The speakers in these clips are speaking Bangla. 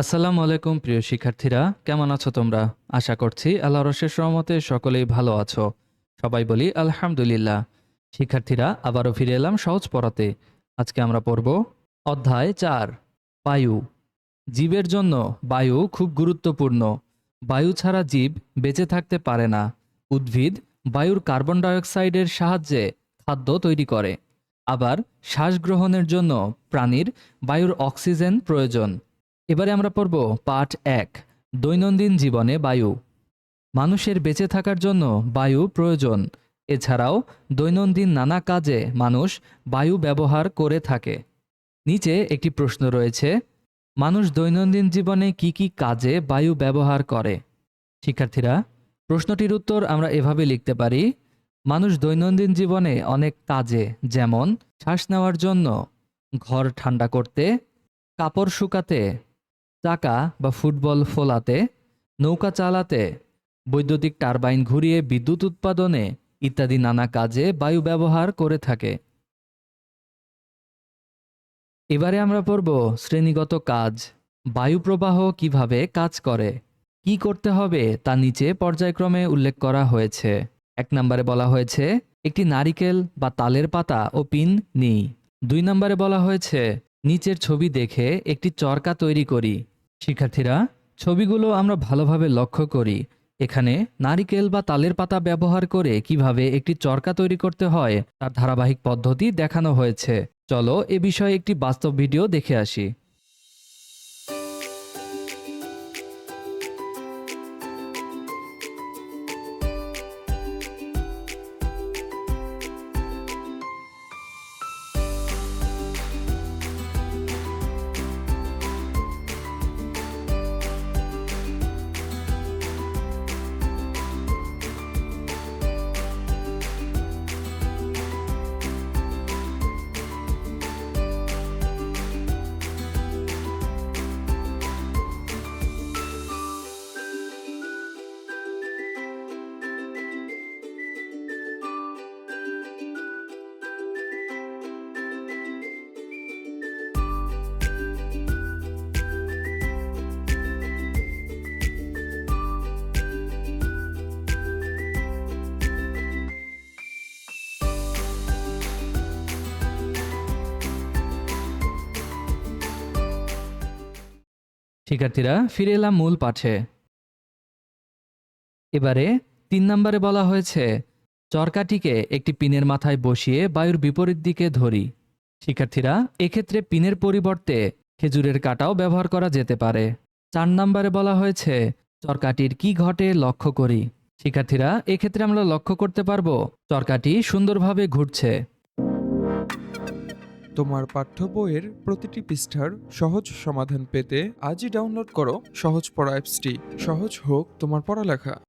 আসসালামু আলাইকুম, প্রিয় শিক্ষার্থীরা। কেমন আছো তোমরা? আশা করছি আল্লাহর রশেষ রহমতে সকলেই ভালো আছো। সবাই বলি আলহামদুলিল্লাহ। শিক্ষার্থীরা, আবারও ফিরে এলাম সহজ পড়াতে। আজকে আমরা পড়ব অধ্যায় চার, বায়ু। জীবের জন্য বায়ু খুব গুরুত্বপূর্ণ। বায়ু ছাড়া জীব বেঁচে থাকতে পারে না। উদ্ভিদ বায়ুর কার্বন ডাইঅক্সাইডের সাহায্যে খাদ্য তৈরি করে। আবার শ্বাস গ্রহণের জন্য প্রাণীর বায়ুর অক্সিজেন প্রয়োজন। এবারে আমরা পড়ব পাঠ এক, দৈনন্দিন জীবনে বায়ু। মানুষের বেঁচে থাকার জন্য বায়ু প্রয়োজন। এছাড়াও দৈনন্দিন নানা কাজে মানুষ বায়ু ব্যবহার করে থাকে। নিচে একটি প্রশ্ন রয়েছে, মানুষ দৈনন্দিন জীবনে কি কি কাজে বায়ু ব্যবহার করে? শিক্ষার্থীরা, প্রশ্নটির উত্তর আমরা এভাবে লিখতে পারি, মানুষ দৈনন্দিন জীবনে অনেক কাজে, যেমন শ্বাস নেওয়ার জন্য, ঘর ঠান্ডা করতে, কাপড় শুকাতে চাকা বা ফুটবল ফোলাতে, নৌকা চালাতে, বৈদ্যুতিক টারবাইন ঘুরিয়ে বিদ্যুৎ উৎপাদনে ইত্যাদি নানা কাজে বায়ু ব্যবহার করে থাকে। এবারে আমরা পড়ব শ্রেণীগত কাজ, বায়ু প্রবাহ কীভাবে কাজ করে, কি করতে হবে তা নিচে পর্যায়ক্রমে উল্লেখ করা হয়েছে। এক নম্বরে বলা হয়েছে, একটি নারিকেল বা তালের পাতা ও পিন নিই। দুই নম্বরে বলা হয়েছে নিচের ছবি দেখে একটি চরকা তৈরি করি। শিক্ষার্থীরা, ছবিগুলো আমরা ভালোভাবে লক্ষ্য করি। এখানে নারিকেল বা তালের পাতা ব্যবহার করে কীভাবে একটি চরকা তৈরি করতে হয়, তার ধারাবাহিক পদ্ধতি দেখানো হয়েছে। চলো এ বিষয়ে একটি বাস্তব ভিডিও দেখে আসি। শিক্ষার্থীরা, ফিরে এলাম মূল পাঠে। এবারে তিন নম্বরে বলা হয়েছে, চরকাটিকে একটি পিনের মাথায় বসিয়ে বায়ুর বিপরীত দিকে ধরি। শিক্ষার্থীরা, এক্ষেত্রে পিনের পরিবর্তে খেজুরের কাটাও ব্যবহার করা যেতে পারে। চার নম্বরে বলা হয়েছে, চরকাটির কি ঘটে লক্ষ্য করি। শিক্ষার্থীরা, এক্ষেত্রে আমরা লক্ষ্য করতে পারব, চরকাটি সুন্দরভাবে ঘুরছে। তোমার পাঠ্য বইয়ের প্রতিটি পৃষ্ঠার সহজ সমাধান পেতে আজই ডাউনলোড করো সহজ পড়া অ্যাপসটি। সহজ হোক তোমার পড়ালেখা।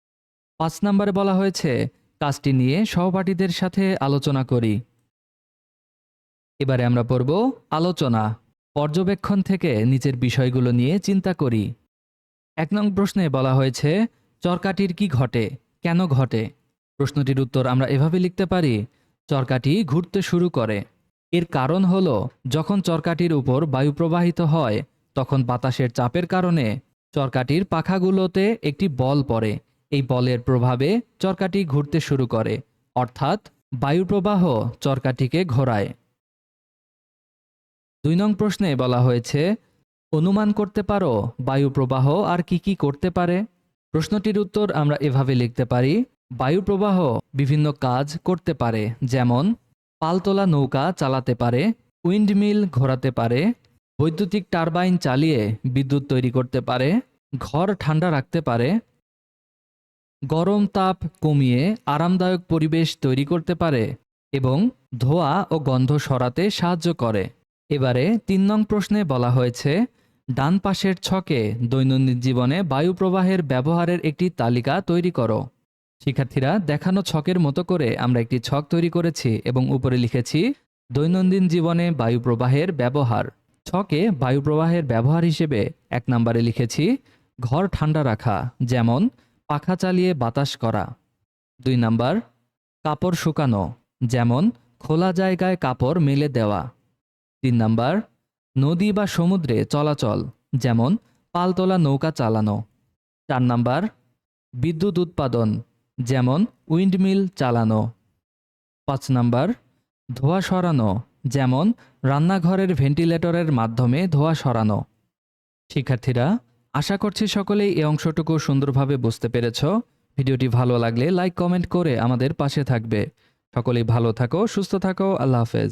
পাঁচ নম্বরে বলা হয়েছে, কাজটি নিয়ে সহপাঠীদের সাথে আলোচনা করি। এবারে আমরা পড়ব আলোচনা, পর্যবেক্ষণ থেকে নিচের বিষয়গুলো নিয়ে চিন্তা করি। এক নং প্রশ্নে বলা হয়েছে, চরকাটির কি ঘটে? কেন ঘটে? প্রশ্নটির উত্তর আমরা এভাবে লিখতে পারি, চরকাটি ঘুরতে শুরু করে। এর কারণ হল, যখন চরকাটির উপর বায়ু প্রবাহিত হয়, তখন বাতাসের চাপের কারণে চরকাটির পাখাগুলোতে একটি বল পড়ে। এই বলের প্রভাবে চরকাটি ঘুরতে শুরু করে, অর্থাৎ বায়ুপ্রবাহ চরকাটিকে ঘোরায়। দুই নং প্রশ্নে বলা হয়েছে, অনুমান করতে পারো বায়ু প্রবাহ আর কি কি করতে পারে? প্রশ্নটির উত্তর আমরা এভাবে লিখতে পারি, বায়ু প্রবাহ বিভিন্ন কাজ করতে পারে, যেমন পালতোলা নৌকা চালাতে পারে, উইন্ডমিল ঘোরাতে পারে, বৈদ্যুতিক টারবাইন চালিয়ে বিদ্যুৎ তৈরি করতে পারে, ঘর ঠান্ডা রাখতে পারে, গরম তাপ কমিয়ে আরামদায়ক পরিবেশ তৈরি করতে পারে এবং ধোঁয়া ও গন্ধ সরাতে সাহায্য করে। এবারে তিন নং প্রশ্নে বলা হয়েছে, ডান পাশের ছকে দৈনন্দিন জীবনে বায়ু প্রবাহের ব্যবহারের একটি তালিকা তৈরি করো। শিক্ষার্থীরা, দেখানো ছকের মতো করে আমরা একটি ছক তৈরি করেছি এবং উপরে লিখেছি, দৈনন্দিন জীবনে বায়ু প্রবাহের ব্যবহার। ছকে বায়ু প্রবাহের ব্যবহার হিসেবে এক নম্বরে লিখেছি, ঘর ঠান্ডা রাখা। যেমন, পাখা চালিয়ে বাতাস করা। দুই নাম্বার, কাপড় শুকানো। যেমন, খোলা জায়গায় কাপড় মেলে দেওয়া। তিন নাম্বার, নদী বা সমুদ্রে চলাচল। যেমন, পালতোলা নৌকা চালানো। চার নাম্বার, বিদ্যুৎ উৎপাদন। যেমন উইন্ডমিল চালানো। পাঁচ নাম্বার, ধোঁয়া সরানো, যেমন রান্নাঘরের ভেন্টিলেটরের মাধ্যমে ধোঁয়া সরানো। শিক্ষার্থীরা, আশা করছি সকলেই এই অংশটুকু সুন্দরভাবে বুঝতে পেরেছ। ভিডিওটি ভালো লাগলে লাইক, কমেন্ট করে আমাদের পাশে থাকবে। সকলেই ভালো থাকো, সুস্থ থাকো, আল্লাহ হাফেজ।